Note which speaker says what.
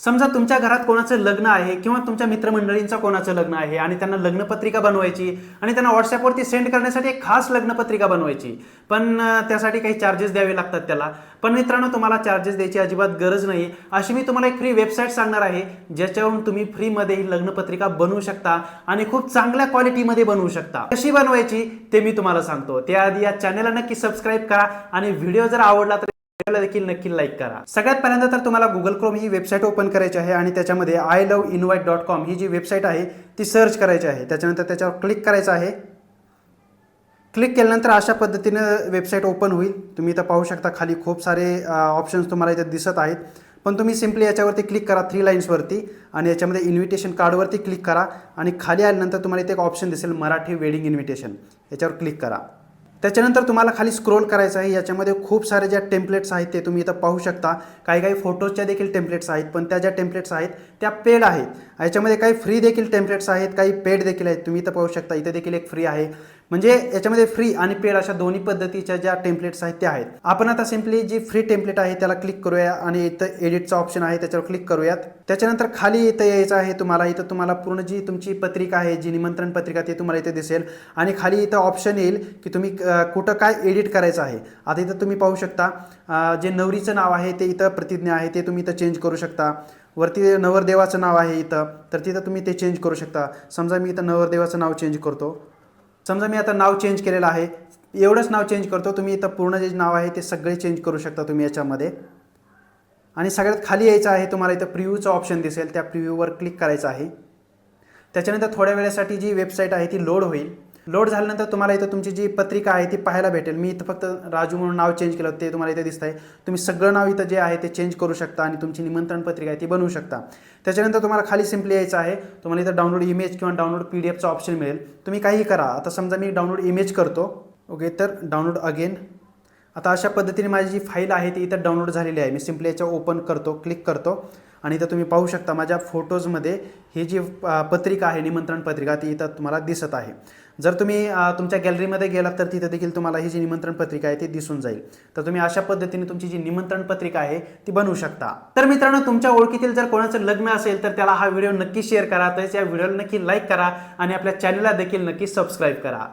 Speaker 1: समजा तुमच्या घरात कोणाचं लग्न आहे किंवा तुमच्या मित्रमंडळींचं कोणाचं लग्न आहे आणि त्यांना लग्नपत्रिका बनवायची आणि त्यांना व्हॉट्सॲपवरती सेंड करण्यासाठी एक खास लग्नपत्रिका बनवायची पण त्यासाठी काही चार्जेस द्यावे लागतात त्याला. पण मित्रांनो तुम्हाला चार्जेस द्यायची अजिबात गरज नाही. अशी मी तुम्हाला एक फ्री वेबसाईट सांगणार आहे ज्याच्यावरून तुम्ही फ्रीमध्ये ही लग्नपत्रिका बनवू शकता आणि खूप चांगल्या क्वालिटीमध्ये बनवू शकता. कशी बनवायची ते मी तुम्हाला सांगतो. त्याआधी या चॅनलला नक्की सबस्क्राईब करा आणि व्हिडिओ जर आवडला तर व्हिडिओला देखील नक्की लाईक करा. सगळ्यात पहिल्यांदा तर तुम्हाला गुगल क्रोम ही वेबसाईट ओपन करायची आहे आणि त्याच्यामध्ये I love invite dot com ही जी वेबसाईट आहे ती सर्च करायची आहे. त्याच्यानंतर त्याच्यावर क्लिक करायचं आहे. क्लिक केल्यानंतर अशा पद्धतीनं वेबसाईट ओपन होईल. तुम्ही इथं पाहू शकता खाली खूप सारे ऑप्शन्स तुम्हाला इथे दिसत आहेत. पण तुम्ही सिम्पली याच्यावरती क्लिक करा थ्री लाईन्सवरती आणि याच्यामध्ये इन्व्हिटेशन कार्डवरती क्लिक करा आणि खाली आल्यानंतर तुम्हाला इथे एक ऑप्शन दिसेल मराठी वेडिंग इन्व्हिटेशन याच्यावर क्लिक करा. त्याच्यानंतर तुम्हाला खाली स्क्रोल करायचं आहे. याच्यामध्ये खूप सारे ज्या टेम्पलेट्स आहेत ते तुम्ही इथं पाहू शकता. काही काही फोटोजच्या देखील टेम्पलेट्स आहेत पण त्या ज्या टेम्पलेट्स आहेत त्या पेड आहेत. याच्यामध्ये काही फ्री देखील टेम्पलेट्स आहेत काही पेड देखील आहेत. तुम्ही इथं पाहू शकता. इथे देखील एक फ्री आहे. म्हणजे याच्यामध्ये फ्री आणि पेड अशा दोन्ही पद्धतीच्या ज्या टेम्पलेट्स आहेत त्या आहेत. आपण आता सिम्पली जी फ्री टेम्पलेट आहे त्याला क्लिक करूया आणि इथं एडिटचा ऑप्शन आहे त्याच्यावर क्लिक करूयात. त्याच्यानंतर खाली इथं यायचं आहे तुम्हाला इथं तुम्हाला पूर्ण जी तुमची पत्रिका आहे जी निमंत्रण पत्रिका ती तुम्हाला इथे दिसेल. आणि खाली इथं ऑप्शन येईल की तुम्ही कुठं काय एडिट करायचं आहे. आता इथं तुम्ही पाहू शकता जे नवरीचं नाव आहे ते इथं प्रतिज्ञा आहे ते तुम्ही इथं चेंज करू शकता. वरती नवरदेवाचं नाव आहे इथं तर तिथं तुम्ही ते चेंज करू शकता. समजा मी इथं नवरदेवाचं नाव चेंज करतो. समजा मी आता नाव चेंज केलेलं आहे. एवढंच नाव चेंज करतो तुम्ही इथं पूर्ण जे नाव आहे ते सगळे चेंज करू शकता तुम्ही याच्यामध्ये. आणि सगळ्यात खाली यायचं आहे तुम्हाला इथं प्रिव्ह्यूचं ऑप्शन दिसेल. त्या प्रिव्ह्यूवर क्लिक करायचं आहे. त्याच्यानंतर थोड्या वेळासाठी जी वेबसाईट आहे ती लोड होईल. लोड झाल्यानंतर तुम्हाला इथं तुमची जी पत्रिका आहे ती पाहायला भेटेल. मी इथं फक्त राजू म्हणून नाव चेंज केलं ते तुम्हाला इथं दिसत आहे तुम्ही सगळं नाव इथं जे आहे ते चेंज करू शकता आणि तुमची निमंत्रण पत्रिका आहे ती बनवू शकता. त्याच्यानंतर तुम्हाला खाली सिम्पली यायचं आहे. तुम्हाला इथं डाउनलोड इमेज किंवा डाउनलोड पी डी एफचा ऑप्शन मिळेल. तुम्ही काहीही करा. आता समजा मी डाउनलोड इमेज करतो. ओके तर डाउनलोड अगेन आता अशा पद्धतीने माझी जी फाईल आहे ती इथं डाउनलोड झालेली आहे. मी सिम्पली याच्या ओपन करतो क्लिक करतो. आणि इथं तुम्ही पाहू शकता माझ्या फोटोजमध्ये ही जी पत्रिका आहे निमंत्रण पत्रिका ती इथं तुम्हाला दिसत आहे. जर तुम्ही तुमच्या गॅलरीमध्ये गेलात तर तिथं देखील तुम्हाला ही जी निमंत्रण पत्रिका आहे ती दिसून जाईल. तर तुम्ही अशा पद्धतीने तुमची जी निमंत्रण पत्रिका आहे ती बनवू शकता. तर मित्रांनो तुमच्या ओळखीतील जर कोणाचं लग्न असेल तर त्याला हा व्हिडिओ नक्की शेअर करा. तसेच या व्हिडिओला नक्की लाईक करा आणि आपल्या चॅनलला देखील नक्की सबस्क्राईब करा.